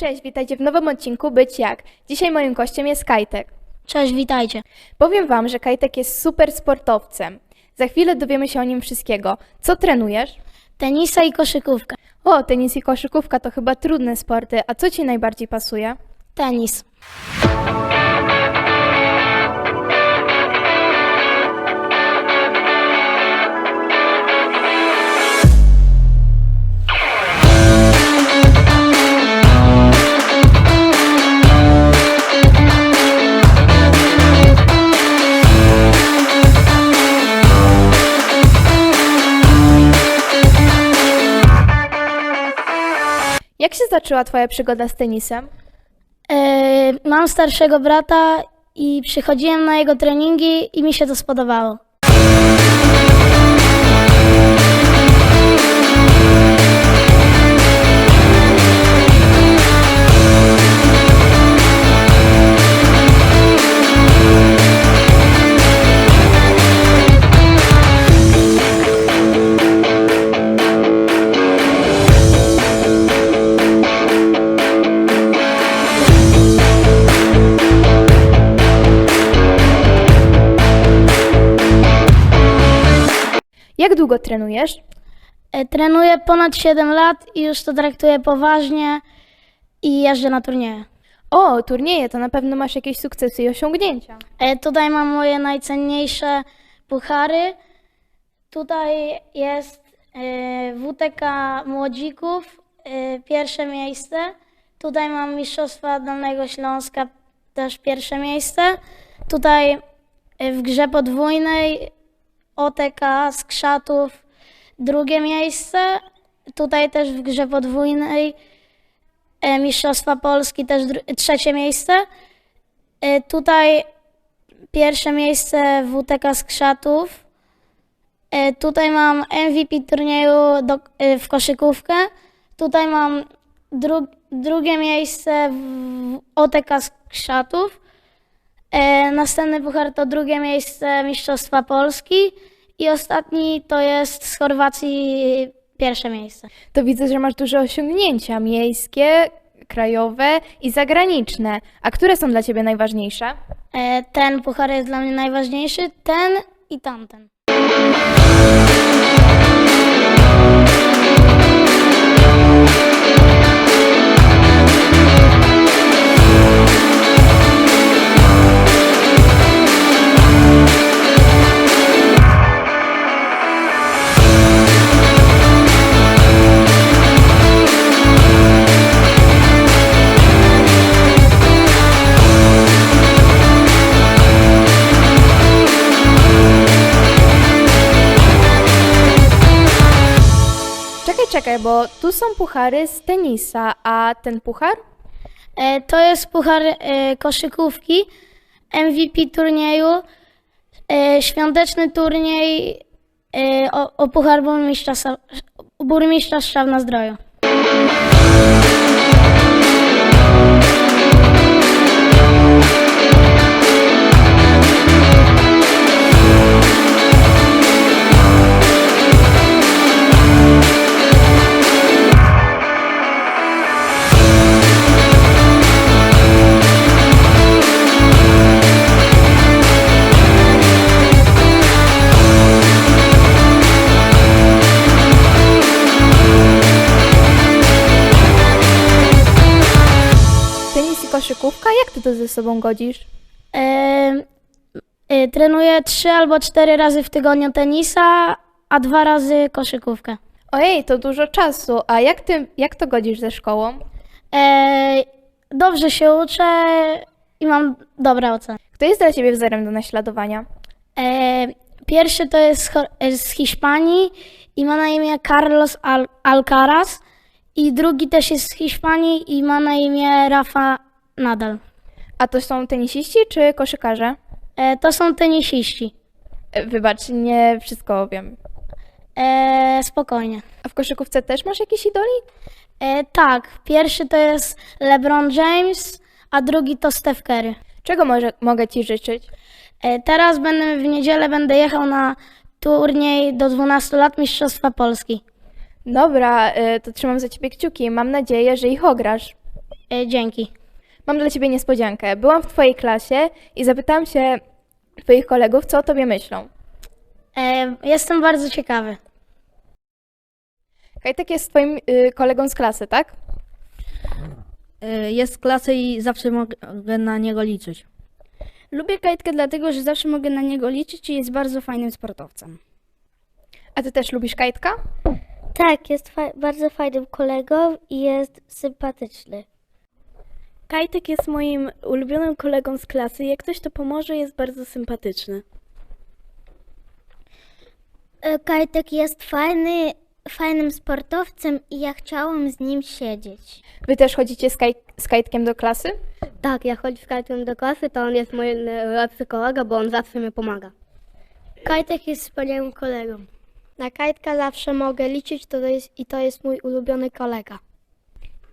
Cześć, witajcie w nowym odcinku Być Jak. Dzisiaj moim gościem jest Kajtek. Cześć, witajcie. Powiem Wam, że Kajtek jest super sportowcem. Za chwilę dowiemy się o nim wszystkiego. Co trenujesz? Tenisa i koszykówka. O, tenis i koszykówka to chyba trudne sporty, a co Ci najbardziej pasuje? Tenis. Jak się zaczęła Twoja przygoda z tenisem? E, mam starszego brata i przychodziłem na jego treningi i mi się to spodobało. Jak długo trenujesz? E, trenuję ponad 7 lat i już to traktuję poważnie i jeżdżę na turnieje. O, turnieje, to na pewno masz jakieś sukcesy i osiągnięcia. E, tutaj mam moje najcenniejsze puchary. Tutaj jest e, WTK Młodzików, e, pierwsze miejsce. Tutaj mam Mistrzostwa Dolnego Śląska, też pierwsze miejsce. Tutaj e, w grze podwójnej OTK z Krzatów drugie miejsce. Tutaj też w grze podwójnej e, Mistrzostwa Polski też trzecie miejsce. E, Tutaj pierwsze miejsce WTK z Krzatów. E, Tutaj mam MVP turnieju do, w koszykówkę. Tutaj mam dru, drugie miejsce w OTK z Krzatów. E, następny puchar to drugie miejsce Mistrzostwa Polski. I ostatni to jest z Chorwacji pierwsze miejsce. To widzę, że masz duże osiągnięcia miejskie, krajowe i zagraniczne. A które są dla Ciebie najważniejsze? E, ten puchar jest dla mnie najważniejszy, ten i tamten. Czekaj, bo tu są puchary z tenisa, a ten puchar? E, To jest puchar e, koszykówki, MVP turnieju, e, świąteczny turniej e, o, o puchar burmistrza, Sa- burmistrza zdroju. Koszykówka? Jak Ty to ze sobą godzisz? E, e, Trenuję trzy albo cztery razy w tygodniu tenisa, a dwa razy koszykówkę. Ojej, to dużo czasu. A jak Ty, jak to godzisz ze szkołą? E, Dobrze się uczę i mam dobre oceny. Kto jest dla Ciebie wzorem do naśladowania? E, pierwszy to jest z e, z Hiszpanii i ma na imię Carlos Al- Alcaraz. I drugi też jest z Hiszpanii i ma na imię Rafa Nadal. A to są tenisiści czy koszykarze? E, to są tenisiści. E, Wybacz, nie wszystko wiem. E, spokojnie. A w koszykówce też masz jakieś idoli? E, tak, pierwszy to jest LeBron James, a drugi to Steph Curry. Czego może, mogę Ci życzyć? E, teraz będę w niedzielę będę jechał na turniej do 12 lat Mistrzostwa Polski. Dobra, y, to trzymam za ciebie kciuki. Mam nadzieję, że ich ograsz. E, dzięki. Mam dla ciebie niespodziankę. Byłam w twojej klasie i zapytałam się twoich kolegów, co o tobie myślą. E, jestem bardzo ciekawy. Kajtek jest twoim y, kolegą z klasy, tak? Y, Jest w klasy i zawsze mogę na niego liczyć. Lubię Kajtkę dlatego, że zawsze mogę na niego liczyć i jest bardzo fajnym sportowcem. A ty też lubisz Kajtka? Tak, jest fa- bardzo fajnym kolegą i jest sympatyczny. Kajtek jest moim ulubionym kolegą z klasy. Jak ktoś to pomoże, jest bardzo sympatyczny. E, Kajtek jest fajny, fajnym sportowcem i ja chciałam z nim siedzieć. Wy też chodzicie z, kaj- z Kajtkiem do klasy? Tak, ja chodzę z Kajtkiem do klasy, to on jest mój lepszy kolega, bo on zawsze mi pomaga. Kajtek jest wspaniałym kolegą. Na Kajtka zawsze mogę liczyć to jest, i to jest mój ulubiony kolega.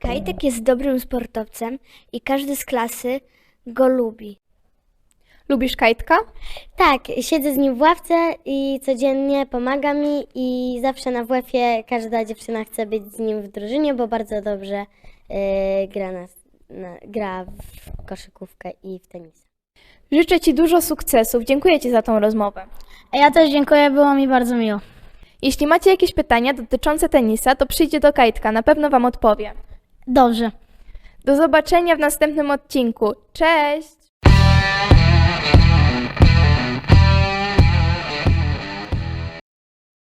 Kajtek jest dobrym sportowcem i każdy z klasy go lubi. Lubisz Kajtka? Tak, siedzę z nim w ławce i codziennie pomaga mi i zawsze na WF-ie każda dziewczyna chce być z nim w drużynie, bo bardzo dobrze yy, gra, na, na, gra w koszykówkę i w tenis. Życzę ci dużo sukcesów. Dziękuję ci za tą rozmowę. E, Ja też dziękuję, było mi bardzo miło. Jeśli macie jakieś pytania dotyczące tenisa, to przyjdźcie do Kajtka, na pewno wam odpowie. Dobrze. Do zobaczenia w następnym odcinku. Cześć!